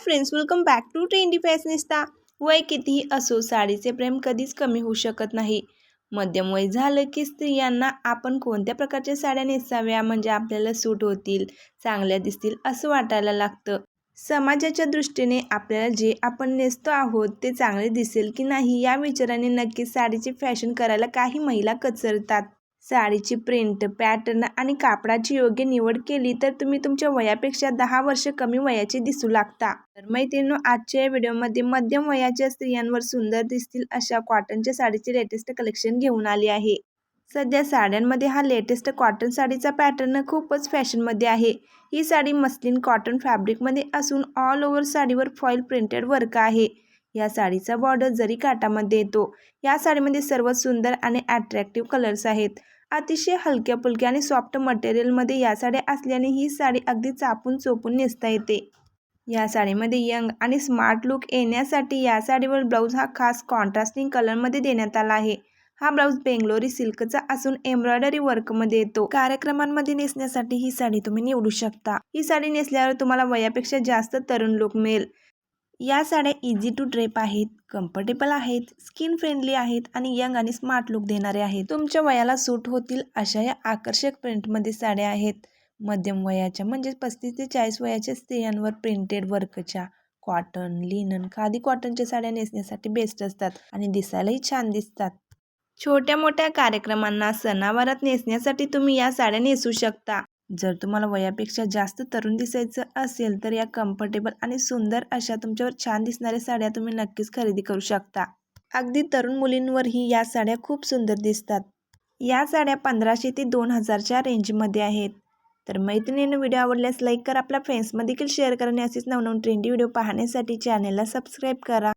Friends welcome back to trendy fashionista वय कितीही असो साडीचे प्रेम कधीच कमी होऊ शकत नाही. मध्यम वय झालं की स्त्रियांना आपण कोणत्या प्रकारच्या साड्या नेसाव्या म्हणजे आपल्याला सूट होतील चांगल्या दिसतील असं वाटायला लागतं. समाजाच्या दृष्टीने आपल्याला जे आपण नेसतो आहोत ते चांगले दिसेल की नाही या विचाराने नक्कीच साडीची फॅशन करायला काही महिला कचरतात. साडीची प्रिंट पॅटर्न आणि कापडाची योग्य निवड केली तर तुम्ही तुमच्या वयापेक्षा दहा वर्ष कमी वयाचे दिसू लागता. तर मैत्रिणी आजच्या या व्हिडिओमध्ये मध्यम वयाच्या स्त्रियांवर सुंदर दिसतील अशा कॉटनच्या साडीचे लेटेस्ट कलेक्शन घेऊन आले आहे. सध्या साड्यांमध्ये हा लेटेस्ट कॉटन साडीचा पॅटर्न खूपच फॅशनमध्ये आहे. ही साडी मस्लिन कॉटन फॅब्रिकमध्ये असून ऑल ओव्हर साडीवर फॉईल प्रिंटेड वर्क आहे. या साडीचा बॉर्डर जरी काटामध्ये येतो या साडीमध्ये सर्वात सुंदर आणि अट्रॅक्टिव्ह कलर्स आहेत. अतिशय हलक्या फुलक्या आणि सॉफ्ट मटेरियलमध्ये या साड्या असल्याने ही साडी अगदी चापून चोपून नेसता येते. या साडीमध्ये यंग आणि स्मार्ट लुक येण्यासाठी या साडीवर ब्लाऊज हा खास कॉन्ट्रास्टिंग कलरमध्ये देण्यात आला आहे. हा ब्लाऊज बेंगलोरी सिल्कचा असून एम्ब्रॉयडरी वर्कमध्ये येतो. कार्यक्रमांमध्ये नेसण्यासाठी ही साडी तुम्ही निवडू शकता. ही साडी नेसल्यावर तुम्हाला वयापेक्षा जास्त तरुण लुक मिळेल. या साड्या इझी टू ड्रेप आहेत कम्फर्टेबल आहेत स्किन फ्रेंडली आहेत आणि यंग आणि स्मार्ट लुक देणारे आहेत. तुमच्या वयाला सूट होतील अशा या आकर्षक प्रिंटमध्ये साड्या आहेत. मध्यम वयाच्या म्हणजे पस्तीस ते चाळीस वयाच्या स्त्रियांवर प्रिंटेड वर्कच्या कॉटन लिनन खादी कॉटनच्या साड्या नेसण्यासाठी बेस्ट असतात आणि दिसायलाही छान दिसतात. छोट्या मोठ्या कार्यक्रमांना सणावारात नेसण्यासाठी तुम्ही या साड्या नेसू शकता. जर तुम्हाला वयापेक्षा जास्त तरुण दिसायचं असेल तर या कम्फर्टेबल आणि सुंदर अशा तुमच्यावर छान दिसणाऱ्या साड्या तुम्ही नक्कीच खरेदी करू शकता. अगदी तरुण मुलींवरही या साड्या खूप सुंदर दिसतात. या साड्या पंधराशे ते दोन हजारच्या रेंजमध्ये आहेत. तर मैत्रिणीनं व्हिडिओ आवडल्यास लाईक करा. आपल्या फ्रेंड्समध्ये देखील शेअर करा आणि असेच नवनवीन ट्रेंडी व्हिडिओ पाहण्यासाठी चॅनलला सबस्क्राईब करा.